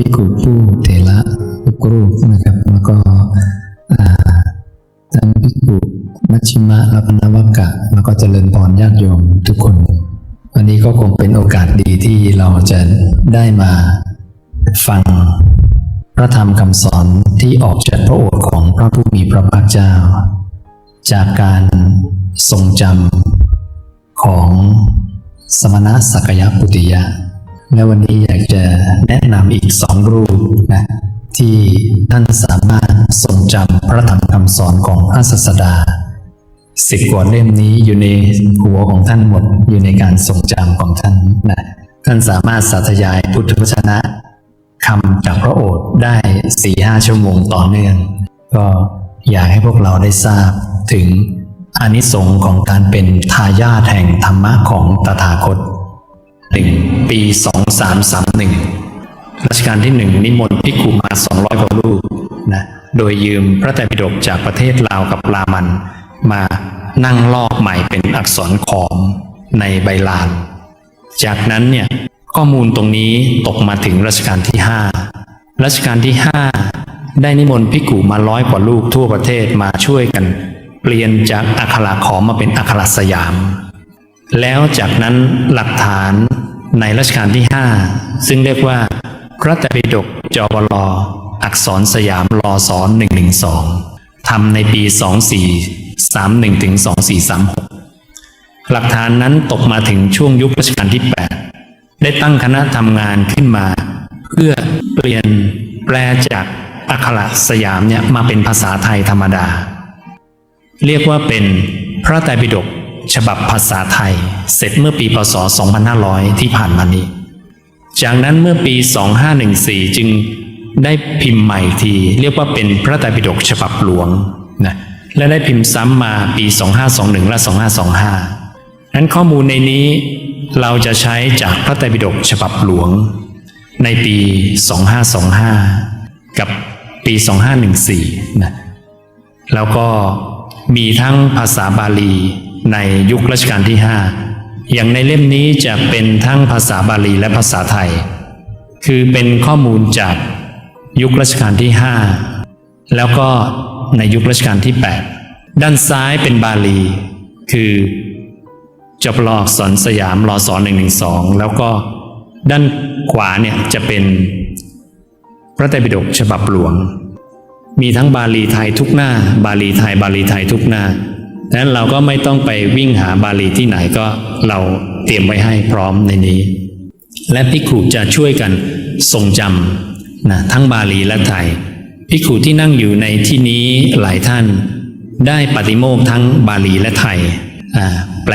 ภิกขุผู้เถระทุกรูปนะครับ แล้วก็ท่านภิกขุมัชชิมะรัตนวักกะ แล้วก็เจริญพรญาติโยมทุกคน วันนี้ก็คงเป็นโอกาสดีที่เราจะได้มาฟังพระธรรมคำสอนที่ออกจากพระโอษฐ์ของพระผู้มีพระภาคเจ้า จากการทรงจำของสมณะสักยปุติยะ และวันนี้อยากจะแนะนำอีกสองรูปนะที่ท่านสามารถทรงจำพระธรรมคำสอนของพระศาสดาสิบกว่าเล่มนี้อยู่ในหัวของท่านหมดอยู่ในการทรงจำของท่านนะท่านสามารถสาธยายพุทธวจนะคำจากพระโอษฐ์ได้สี่ห้าชั่วโมงต่อเนื่อง ก็อยากให้พวกเราได้ทราบถึงอานิสงส์ของการเป็นทายาทแห่งธรรมะของตถาคต หนึ่งปีสองสามสามหนึ่งรัชกาลที่หนึ่งนิมนต์ภิกุมาสองร้อยกว่ารูปนะโดยยืมพระไตรปิฎกจากประเทศลาวกับลามัน มานั่งลอกใหม่เป็นอักษรขอมในใบลาน จากนั้นเนี่ยข้อมูลตรงนี้ตกมาถึงรัชกาลที่ห้ารัชกาลที่ห้าได้นิมนต์ภิกุมาร้อยกว่าลูกทั่วประเทศมาช่วยกัน เปลี่ยนจากอักขระขอมมาเป็นอักขระสยาม แล้วจากนั้นหลักฐาน ในรัชกาลที่ 5 ซึ่งเรียกว่า พระตรปิฎกจวลออักษรสยามรอสอน112ทำในปี 2431ถึง2436 หลักฐานนั้นตกมาถึงช่วงยุครัชกาลที่ 8 ได้ตั้งคณะทำงานขึ้นมา เพื่อเปลี่ยนแปลจากอักขระสยามเนี่ยมาเป็นภาษาไทยธรรมดา เรียกว่าเป็นพระไตรปิฎก ฉบับภาษาไทย เสร็จเมื่อปีพศ 2500 ที่ผ่านมานี้ จากนั้นเมื่อปี 2514 จึงได้พิมพ์ใหม่ที เรียกว่าเป็นพระไตรปิฎกฉบับหลวงนะและได้พิมพ์ซ้ำมาปี 2521 และ 2525 นั้นข้อมูลในนี้เราจะใช้จากพระไตรปิฎกฉบับหลวง ในปี 2525 กับปี 2514 นะ แล้วก็มีทั้งภาษาบาลี ในยุครัชกาลที่ 5 อย่างในเล่มนี้จะเป็นทั้งภาษาบาลีและภาษาไทย คือเป็นข้อมูลจากยุครัชกาลที่ 5 แล้วก็ในยุครัชกาลที่ 8 ด้านซ้ายเป็นบาลี คือจบลออักษรสยามรอสอน112 แล้วก็ด้านขวาเนี่ยจะเป็นพระไตรปิฎกฉบับหลวง มีทั้งบาลีไทยทุกหน้า บาลีไทยบาลีไทยทุกหน้า นั้นเราก็ไม่ต้องไปวิ่งหาบาลีที่ไหนก็เราเตรียมไว้ให้พร้อมในนี้ และพิกขุจะช่วยกันทรงจำนะทั้งบาลีและไทยพิกขุที่นั่งอยู่ในที่นี้หลายท่าน ได้ปฏิโมกข์ทั้งบาลีและไทยแปล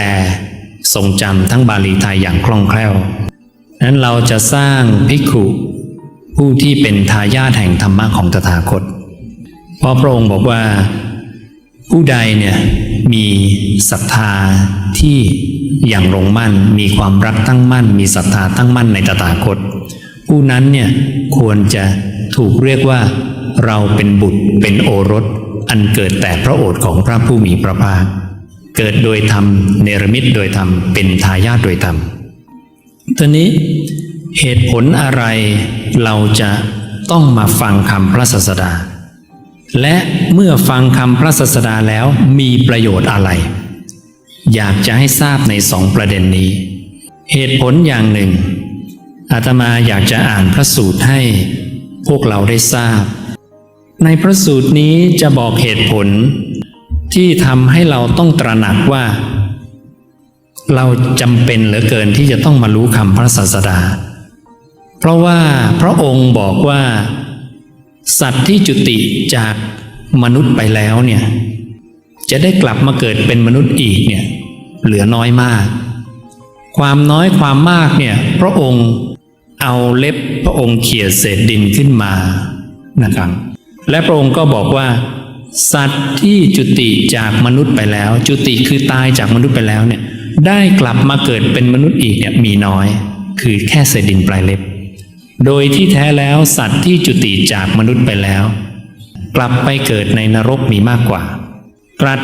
ทรงจำทั้งบาลีไทยอย่างคล่องแคล่วนั้นเราจะสร้างพิกขุผู้ที่เป็นทายาทแห่งธรรมะของตถาคต เพราะพระองค์บอกว่าผู้ใดเนี่ย มีศรัทธาที่อย่างลงมั่น มีความรักตั้งมั่น มีศรัทธาตั้งมั่นในตถาคต ผู้นั้นเนี่ยควรจะถูกเรียกว่าเราเป็นบุตรเป็นโอรส อันเกิดแต่พระโอษฐ์ของพระผู้มีพระภาค เกิดโดยธรรมเนรมิตโดยธรรมเป็นทายาทโดยธรรมตอนนี้เหตุผลอะไรเราจะต้องมาฟังคำพระศาสดา และเมื่อฟังคำพระศาสดาแล้วมีประโยชน์อะไร อยากจะให้ทราบในสองประเด็นนี้ เหตุผลอย่างหนึ่ง อาตมาอยากจะอ่านพระสูตรให้พวกเราได้ทราบ ในพระสูตรนี้จะบอกเหตุผล ที่ทำให้เราต้องตระหนักว่า เราจำเป็นเหลือเกินที่จะต้องมารู้คำพระศาสดา เพราะว่าพระองค์บอกว่า สัตว์ที่จุติจากมนุษย์ไปแล้วเนี่ย จะได้กลับมาเกิดเป็นมนุษย์อีกเนี่ยเหลือน้อยมาก ความน้อยความมากเนี่ย พระองค์เอาเล็บพระองค์เขี่ยเศษดินขึ้นมานะครับ และพระองค์ก็บอกว่า สัตว์ที่จุติจากมนุษย์ไปแล้ว จุติคือตายจากมนุษย์ไปแล้วเนี่ย ได้กลับมาเกิดเป็นมนุษย์อีกเนี่ยมีน้อย คือแค่เศษดินปลายเล็บ โดยที่แท้แล้วสัตว์ที่จุติจากมนุษย์ไปแล้ว กลับไปเกิดในนรกมีมากกว่า ตรัส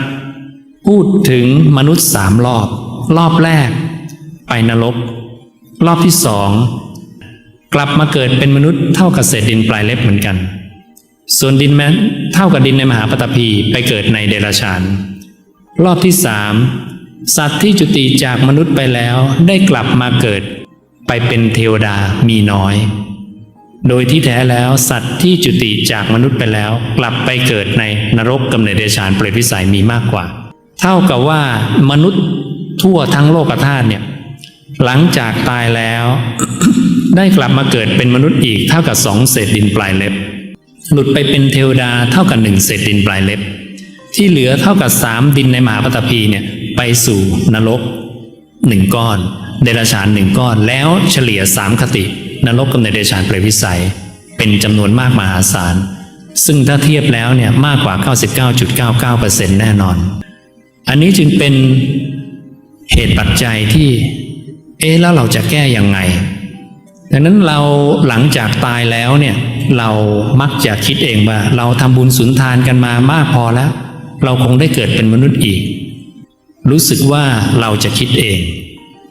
พูดถึงมนุษย์สามรอบ รอบแรก ไปนรก รอบที่สองกลับมาเกิดเป็นมนุษย์เท่ากับเศษดินปลายเล็บเหมือนกัน ส่วนดินแม้เท่ากับดินในมหาปฐพีไปเกิดในเดรัจฉาน รอบที่สามสัตว์ที่จุติจากมนุษย์ไปแล้วได้กลับมาเกิด ไปเป็นเทวดามีน้อย โดยที่แท้แล้วสัตว์ที่จุติจากมนุษย์ไปแล้ว กลับไปเกิดในนรกกำเนิดเดรัจฉานเปรตวิสัยมีมากกว่า เท่ากับว่ามนุษย์ทั่วทั้งโลกธาตุเนี่ยหลังจากตายแล้ว ได้กลับมาเกิดเป็นมนุษย์อีกเท่ากับสองเศษดินปลายเล็บ หลุดไปเป็นเทวดาเท่ากับหนึ่งเศษดินปลายเล็บ ที่เหลือเท่ากับสามดินในมหาปฐพีเนี่ยไปสู่นรก หนึ่งก้อน เดรัจฉานหนึ่งก้อน แล้วเฉลี่ยสามคติ นรกกับเนเดรัจฉานเปรตวิสัย เป็นจำนวนมากมหาศาล ซึ่งถ้าเทียบแล้วเนี่ยมากกว่า 99.99%แน่นอน อันนี้จึงเป็นเหตุปัจจัยที่ เอ๊ะแล้วเราจะแก้ยังไง ดังนั้นเราหลังจากตายแล้วเนี่ยเรามักจะคิดเองว่า เราทำบุญสุนทานกันมามากพอแล้ว เราคงได้เกิดเป็นมนุษย์อีก รู้สึกว่าเราจะคิดเอง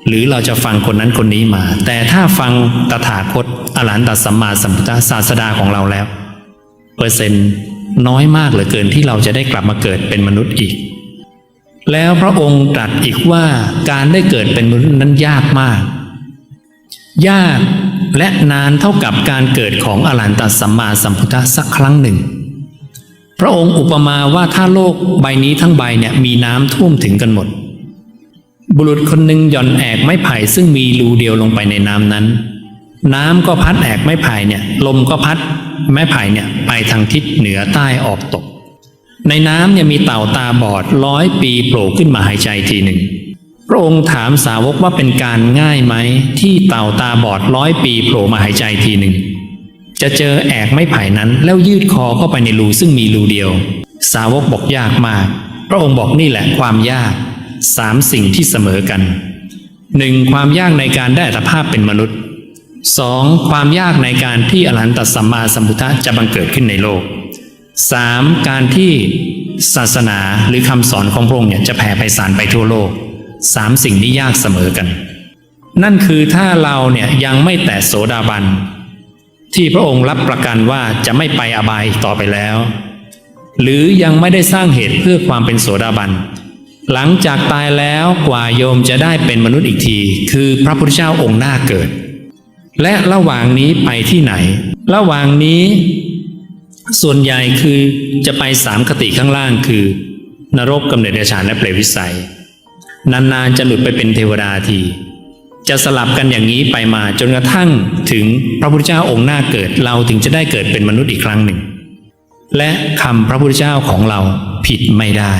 หรือเราจะฟังคนนั้นคนนี้มา แต่ถ้าฟังตถาคตอรหันตสัมมาสัมพุทธศาสดาของเราแล้ว เปอร์เซ็นต์น้อยมากเหลือเกินที่เราจะได้กลับมาเกิดเป็นมนุษย์อีก แล้วพระองค์ตรัสอีกว่าการได้เกิดเป็นมนุษย์นั้นยากมาก ยากและนานเท่ากับการเกิดของอรหันตสัมมาสัมพุทธสักครั้งหนึ่ง พระองค์อุปมาว่าถ้าโลกใบนี้ทั้งใบเนี่ยมีน้ำท่วมถึงกันหมด บุรุษคนหนึ่งหย่อนแอกไม้ไผ่ซึ่งมีรูเดียวลงไปในน้ำนั้น น้ำก็พัดแอกไม้ไผ่เนี่ยลมก็พัดไม้ไผ่เนี่ยไปทางทิศเหนือใต้ออกตก ในน้ำเนี่ยมีเต่าตาบอดร้อยปีโผล่ขึ้นมาหายใจทีหนึ่งพระองค์ถามสาวกว่าเป็นการง่ายไหม ที่เต่าตาบอดร้อยปีโผล่มาหายใจทีหนึ่ง จะเจอแอกไม้ไผ่นั้นแล้วยืดคอเข้าไปในรูซึ่งมีรูเดียว สาวกบอกยากมาก พระองค์บอกนี่แหละความยากสามสิ่งที่เสมอกันหนึ่งความยากในการได้อัตภาพเป็นมนุษย์สองความยากในการที่อรหันตสัมมาสัมพุทธะจะบังเกิดขึ้นในโลกสามการที่ศาสนาหรือคำสอนของพระองค์เนี่ยจะแผ่ไพศาลไปทั่วโลกสามสิ่งนี้ยากเสมอกัน นั่นคือถ้าเราเนี่ยยังไม่แตะโสดาบัน ที่พระองค์รับประกันว่าจะไม่ไปอบายต่อไปแล้ว หรือยังไม่ได้สร้างเหตุเพื่อความเป็นโสดาบัน หลังจากตายแล้วกว่าโยมจะได้เป็นมนุษย์อีกที คือพระพุทธเจ้าองค์หน้าเกิด และระหว่างนี้ไปที่ไหน ระหว่างนี้ ส่วนใหญ่คือจะไปสามคติข้างล่างคือ นรกกำเนิดเดรัจฉานและเปรตวิสัย นานๆจะหลุดไปเป็นเทวดาที จะสลับกันอย่างนี้ไปมาจนกระทั่งถึงพระพุทธเจ้าองค์หน้าเกิดเราถึงจะได้เกิดเป็นมนุษย์อีกครั้งหนึ่ง และคำพระพุทธเจ้าของเราผิดไม่ได้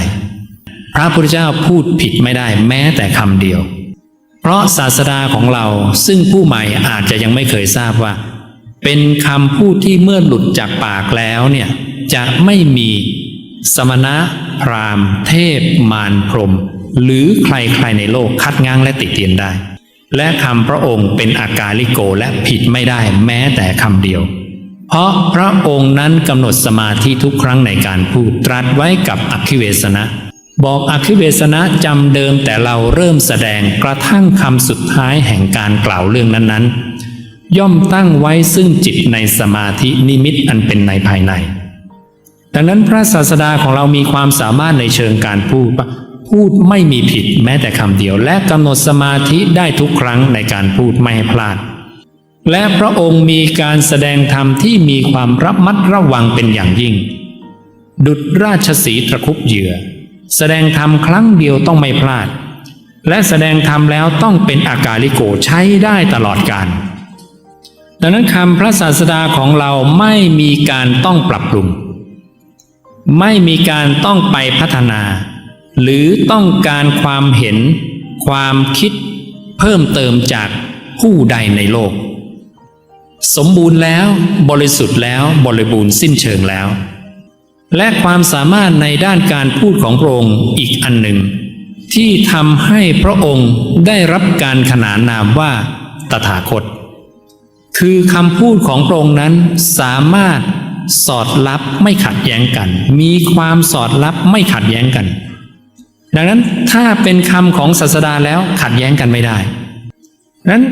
พระพุทธเจ้าพูดผิดไม่ได้แม้แต่คำเดียว เพราะศาสดาของเราซึ่งผู้ใหม่อาจจะยังไม่เคยทราบว่า เป็นคำพูดที่เมื่อหลุดจากปากแล้วเนี่ยจะไม่มีสมณะ พราหมณ์ เทพ มารพรม หรือใครๆในโลกคัดง้างและติเตียนได้ และคำพระองค์เป็นอากาลิโกและผิดไม่ได้แม้แต่คำเดียว เพราะพระองค์นั้นกำหนดสมาธิทุกครั้งในการพูดตรัสไว้กับอคิเวสนะ บอกอคิเวสนะจำเดิมแต่เราเริ่มแสดงกระทั่งคำสุดท้ายแห่งการกล่าวเรื่องนั้นๆ ย่อมตั้งไว้ซึ่งจิตในสมาธินิมิตอันเป็นในภายใน ดังนั้นพระศาสดาของเรามีความสามารถในเชิงการพูด พูดไม่มีผิดแม้แต่คำเดียวและกำหนดสมาธิได้ทุกครั้งในการพูดไม่ให้พลาด และพระองค์มีการแสดงธรรมที่มีความระมัดระวังเป็นอย่างยิ่ง ดุจราชสีตะครุบเหยื่อ แสดงธรรมครั้งเดียวต้องไม่พลาด และแสดงธรรมแล้วต้องเป็นอากาลิโกใช้ได้ตลอดกาลดังนั้นคำพระศาสดาของเราไม่มีการต้องปรับปรุง ไม่มีการต้องไปพัฒนา หรือต้องการความเห็น ความคิด เพิ่มเติมจากผู้ใดในโลก สมบูรณ์แล้วบริสุทธิ์แล้วบริบูรณ์สิ้นเชิงแล้ว และความสามารถในด้านการพูดของพระองค์อีกอันหนึ่ง ที่ทำให้พระองค์ได้รับการขนานนามว่า ตถาคต คือคำพูดของพระองค์นั้นสามารถสอดรับไม่ขัดแย้งกัน มีความสอดรับไม่ขัดแย้งกัน ดังนั้นถ้าเป็นคำของศาสดาแล้วขัดแย้งกันไม่ได้นั้น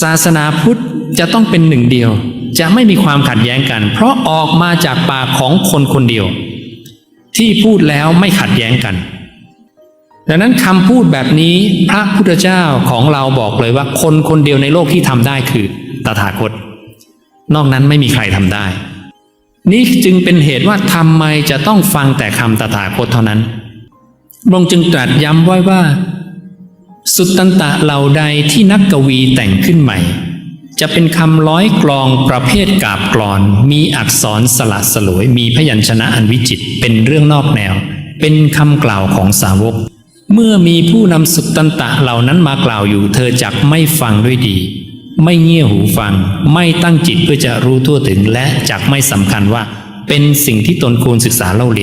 ศาสนาพุทธจะต้องเป็นหนึ่งเดียว จะไม่มีความขัดแย้งกัน เพราะออกมาจากปากของคนคนเดียว ที่พูดแล้วไม่ขัดแย้งกัน ดังนั้นคำพูดแบบนี้พระพุทธเจ้าของเราบอกเลยว่า คนคนเดียวในโลกที่ทำได้คือตถาคต นอกนั้นไม่มีใครทำได้ นี่จึงเป็นเหตุว่าทำไมจะต้องฟังแต่คำตถาคตเท่านั้น พระองค์จึงตรัสย้ำไว้ว่า สุตตันตะเหล่าใดที่นักกวีแต่งขึ้นใหม่ จะเป็นคำร้อยกลองประเภทกาบกรอน มีอักษรสละสลวย มีพยัญชนะอันวิจิตเป็นเรื่องนอกแนว เป็นคำกล่าวของสาวก เมื่อมีผู้นำสุตตันตะเหล่านั้นมากล่าวอยู่ เธอจักไม่ฟังด้วยดี ไม่เงี่ยหูฟัง ไม่ตั้งจิตเพื่อจะรู้ทั่วถึงและจักไม่สำคัญว่า เป็นสิ่งที่ตนควรศึกษาเล่าเรียน